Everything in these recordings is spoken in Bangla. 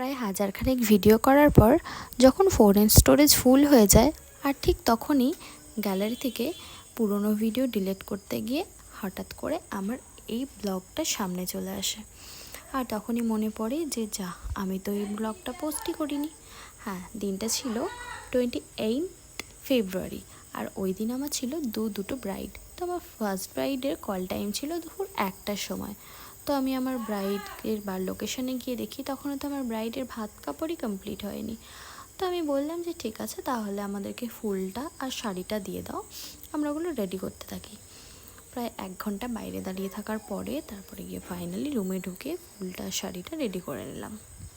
প্রায় হাজারখানেক ভিডিও করার পর যখন ফোনের স্টোরেজ ফুল হয়ে যায়, আর ঠিক তখনই গ্যালারি থেকে পুরনো ভিডিও ডিলিট করতে গিয়ে হঠাৎ করে আমার এই ব্লগটা সামনে চলে আসে। আর তখনই মনে পড়ে যে, যা, আমি তো এই ব্লগটা পোস্টই করিনি। হ্যাঁ দিনটা ছিল টোয়েন্টি এইট ফেব্রুয়ারি আর ওই দিন আমার ছিল দু দুটো ব্রাইড তো আমার ফার্স্ট ব্রাইডের কল টাইম ছিল দুপুর একটার সময়। তো আমি আমার ব্রাইডের বা লোকেশনে গিয়ে দেখি, তখনও তো আমার ব্রাইডের ভাত কাপড়ই কমপ্লিট হয়নি। তো আমি বললাম যে, ঠিক আছে, তাহলে আমাদেরকে ফুলটা আর শাড়িটা দিয়ে দাও, আমরা ওগুলো রেডি করতে থাকি। প্রায় এক ঘণ্টা বাইরে দাঁড়িয়ে থাকার পরে, তারপরে গিয়ে ফাইনালি রুমে ঢুকে ফুলটা আর শাড়িটা রেডি করে নিলাম।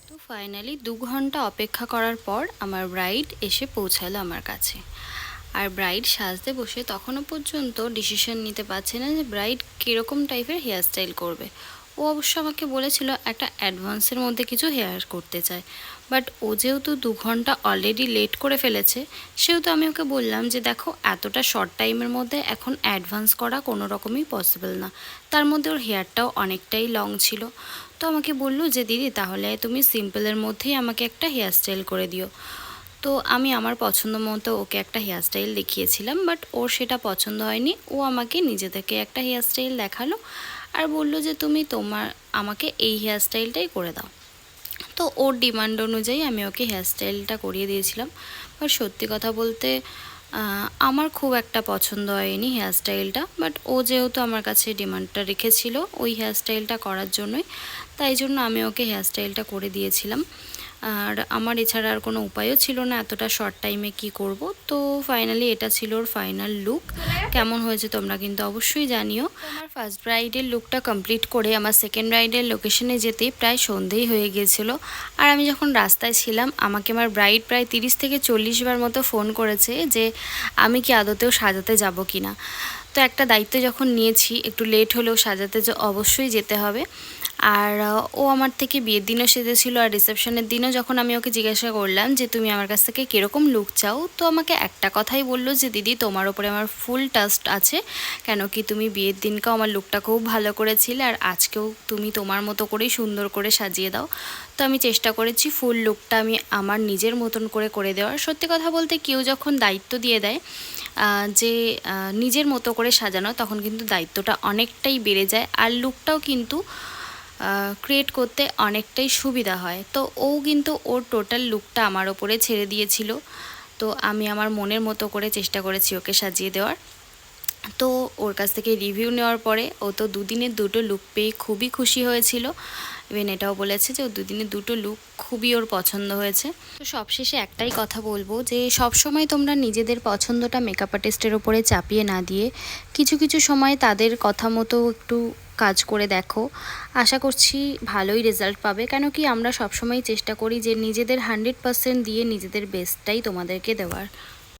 তো ফাইনালি দু ঘণ্টা অপেক্ষা করার পর আমার ব্রাইড এসে পৌঁছালো আমার কাছে। আর ব্রাইড সাজতে বসে তখনও পর্যন্ত ডিসিশন নিতে পারছে না যে ব্রাইড কীরকম টাইপের হেয়ার স্টাইল করবে। ও অবশ্য আমাকে বলেছিল একটা অ্যাডভান্সের মধ্যে কিছু হেয়ার করতে চায়। বাট ও যেহেতু দু ঘণ্টা অলরেডি লেট করে ফেলেছে, সেহেতু আমি ওকে বললাম যে, দেখো, এতটা শর্ট টাইমের মধ্যে এখন অ্যাডভান্স করা কোনো রকমই পসিবল না। তার মধ্যে ওর হেয়ারটাও অনেকটাই লং ছিল। তো আমাকে বলল যে, দিদি, তাহলে তুমি সিম্পলের মধ্যেই আমাকে একটা হেয়ার স্টাইল করে দিও। তো আমি আমার পছন্দ মতো ওকে একটা হেয়ার স্টাইল দেখিয়েছিলাম, বাট ওর সেটা পছন্দ হয়নি। ও আমাকে নিজে থেকে একটা হেয়ার স্টাইল দেখাল। আর বলল যে তুমি তোমার, আমাকে এই হেয়ার স্টাইলটাই করে দাও। তো ওর ডিমান্ড অনুযায়ী আমি ওকে হেয়ার স্টাইলটা করিয়ে দিয়েছিলাম। বাট সত্যি কথা বলতে আমার খুব একটা পছন্দ হয়নি হেয়ার স্টাইলটা বাট ও যেহেতু আমার কাছে ডিমান্ডটা রেখেছিল, ওই হেয়ার স্টাইলটা করার জন্যই, তাই জন্য আমি ওকে হেয়ার স্টাইলটা করে দিয়েছিলাম। আর আমার এছাড়া আর কোনো উপায়ও ছিল না এতটা শর্ট টাইমে কি করব। তো ফাইনালি এটা ছিল ওর ফাইনাল লুক কেমন হয়েছে তোমরা কিন্তু অবশ্যই জানিও। আমার ফার্স্ট ব্রাইডের লুকটা কমপ্লিট করে আমার সেকেন্ড ব্রাইডের লোকেশনে যেতে প্রায় সন্ধেই হয়ে গিয়েছিল। আর আমি যখন রাস্তায় ছিলাম, আমাকে আমার ব্রাইড প্রায় তিরিশ থেকে চল্লিশ বার মতো ফোন করেছে যে, আমি কি আদতেও সাজাতে যাব কি না তো একটা দায়িত্ব যখন নিয়েছি, একটু লেট হলেও সাজাতে অবশ্যই যেতে হবে। আর ও আমার থেকে বিয়ের দিনও সেজেছিল আর রিসেপশনের দিনও যখন আমি ওকে জিজ্ঞাসা করলাম যে, তুমি আমার কাছ থেকে কীরকম লুক চাও? তো আমাকে একটা কথাই বলল যে, দিদি, তোমার ওপরে আমার ফুল টাস্ট আছে। কেন কি তুমি বিয়ের দিনকেও আমার লুকটা খুব ভালো করেছিলে আর আজকেও তুমি তোমার মতো করেই সুন্দর করে সাজিয়ে দাও। তো আমি চেষ্টা করেছি ফুল লুকটা আমি আমার নিজের মতন করে করে দেওয়ার। সত্যি কথা বলতে কেউ যখন দায়িত্ব দিয়ে দেয় যে নিজের মতো করে সাজানো, তখন কিন্তু দায়িত্বটা অনেকটাই বেড়ে যায়। আর লুকটাও কিন্তু ক্রিয়েট করতে অনেকটাই সুবিধা হয়। তো ও কিন্তু ওর টোটাল লুকটা আমার ওপরে ছেড়ে দিয়েছিল। তো আমি আমার মনের মতো করে চেষ্টা করেছি ওকে সাজিয়ে দেওয়ার। তো ওর কাছ থেকে রিভিউ নেওয়ার পরে ও তো দুদিনের দুটো লুক পেয়ে খুবই খুশি হয়েছিল। ইভেন এটাও বলেছে যে ও দুদিনের দুটো লুক খুবই ওর পছন্দ হয়েছে। তো সবশেষে একটাই কথা বলব যে সবসময় তোমরা নিজেদের পছন্দটা মেকআপ আর্টিস্টের ওপরে চাপিয়ে না দিয়ে কিছু কিছু সময় তাদের কথা মতো একটু কাজ করে দেখো। আশা করছি ভালোই রেজাল্ট পাবে। কেন কি আমরা সবসময় চেষ্টা করি যে নিজেদের হান্ড্রেড পার্সেন্ট দিয়ে নিজেদের বেস্টটাই তোমাদেরকে দেওয়ার।